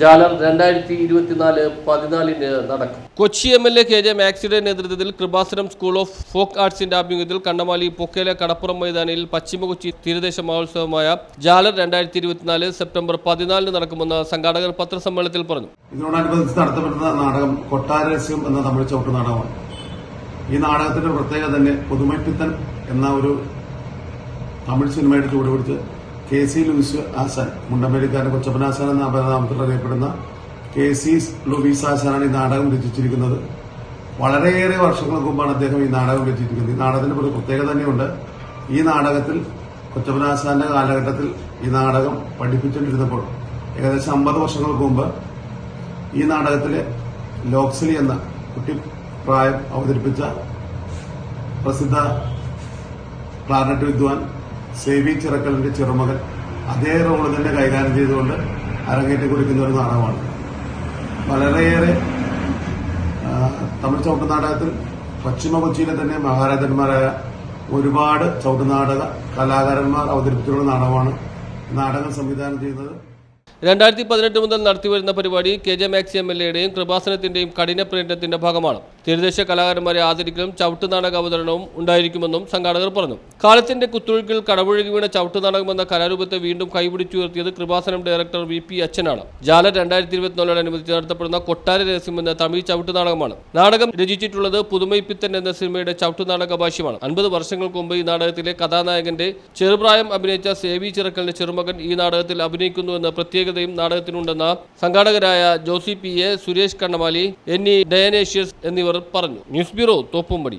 ജാലർ രണ്ടായിരത്തി ഇരുപത്തിനാല് പതിനാലിന് നടക്കും. Kochi M L A K J മാക്സിയുടെ നേതൃത്വത്തിൽ കൃപാസനം സ്കൂൾ ഓഫ് ഫോക്ക് ആർട്സിന്റെ ആഭിമുഖ്യത്തിൽ കണ്ണമാലി പൊക്കേല കടപ്പുറം മൈതാനിയിൽ പശ്ചിമ കൊച്ചി തീരദേശ മഹോത്സവമായ ജാലർ രണ്ടായിരത്തി ഇരുപത്തിനാല് സെപ്റ്റംബർ പതിനാലിന് നടക്കുമെന്ന് സംഘാടകർ പത്രസമ്മേളനത്തിൽ പറഞ്ഞു. ഇതിനോടനുബന്ധിച്ച് നടത്തപ്പെടുന്ന നാടകം കൊട്ടാരസ്യം എന്ന നമ്മുടെ ചവിട്ട് നാടകമാണ്. ഈ നാടകത്തിന്റെ പ്രത്യേകത തന്നെ പുതുമൈപ്പിത്തൻ എന്ന ഒരു തമിഴ് സിനിമയുടെ ചൂട് പിടിച്ച് കെ സി ലൂയിസ് ആശാൻ മുണ്ടമ്പേരിക്കാരൻ കൊച്ചപ്പനാശാൻ എന്ന അപരനാമത്തിൽ അറിയപ്പെടുന്ന കെ സി ലൂയിസ് ആശാനാണ് ഈ നാടകം രചിച്ചിരിക്കുന്നത്. വളരെയേറെ വർഷങ്ങൾക്ക് മുമ്പാണ് അദ്ദേഹം ഈ നാടകം രചിച്ചിരിക്കുന്നത്. ഈ നാടകത്തിന് ഒരു പ്രത്യേകത തന്നെയുണ്ട്. ഈ നാടകത്തിൽ കൊച്ചപ്പനാശാന്റെ കാലഘട്ടത്തിൽ ഈ നാടകം പഠിപ്പിച്ചുകൊണ്ടിരുന്നപ്പോൾ ഏകദേശം അമ്പത് വർഷങ്ങൾക്ക് മുമ്പ് ഈ നാടകത്തിലെ ലോക്സലി എന്ന കുട്ടി പ്രായം അവതരിപ്പിച്ച പ്രസിദ്ധ ക്ലാർനറ്റ് വിദ്വാൻ സേവി ചിറക്കലിന്റെ ചെറുമകൻ. അതേ റോൾ തന്നെ കൈകാര്യം ചെയ്തുകൊണ്ട് അരങ്ങേറ്റം കുറിക്കുന്ന ഒരു നാടകമാണ്. വളരെയേറെ തമിഴ് ചവിട്ട് നാടകത്തിൽ പശ്ചിമ കൊച്ചിയിലെ തന്നെ മഹാരാജന്മാരായ ഒരുപാട് ചവിട്ടുനാടക കലാകാരന്മാർ അവതരിപ്പിച്ചിട്ടുള്ള നാടകമാണ്. നാടകം സംവിധാനം ചെയ്യുന്നത് രണ്ടായിരത്തി പതിനെട്ട് മുതൽ നടത്തിവരുന്ന പരിപാടി K J Maxi M L എയുടെയും കൃപാസനത്തിന്റെയും കഠിന പ്രയത്നത്തിന്റെ ഭാഗമാണ്. തീരദേശ കലാകാരന്മാരെ ആദരിക്കലും ചവിട്ടുനാടക അവതരണവും ഉണ്ടായിരിക്കുമെന്നും സംഘാടകർ പറഞ്ഞു. കാലത്തിന്റെ കുത്തൊഴുക്കിൽ കടപുഴകി വീണ ചവിട്ടുനാടകം എന്ന കലാരൂപത്തെ വീണ്ടും കൈപിടിച്ചുയർത്തിയത് കൃപാസനം ഡയറക്ടർ വി പി അച്ഛനാണ്. ജാല രണ്ടായിരത്തി ഇരുപത്തിനാലോടനുബന്ധിച്ച് നടത്തപ്പെടുന്ന കൊട്ടാര രഹസ്യം എന്ന തമിഴ് ചവിട്ടുനാടകമാണ്. നാടകം രചിച്ചിട്ടുള്ളത് പുതുമൈപ്പിത്തൻ എന്ന സിനിമയുടെ ചവിട്ടുനാടക ഭാഷ്യമാണ്. അൻപത് വർഷങ്ങൾക്ക് മുമ്പ് ഈ നാടകത്തിലെ കഥാനായകന്റെ ചെറുപ്രായം അഭിനയിച്ച സേവി ചിറക്കലിന്റെ ചെറുമകൻ ഈ നാടകത്തിൽ അഭിനയിക്കുന്നു എന്ന പ്രത്യേകതയും നാടകത്തിനുണ്ടെന്ന സംഘാടകരായ ജോസി പി എ സുരേഷ് കണ്ണമാലി എന്നീ ഡയനേഷ്യസ് എന്നിവർ പറഞ്ഞു. News bureau Thoppumpady.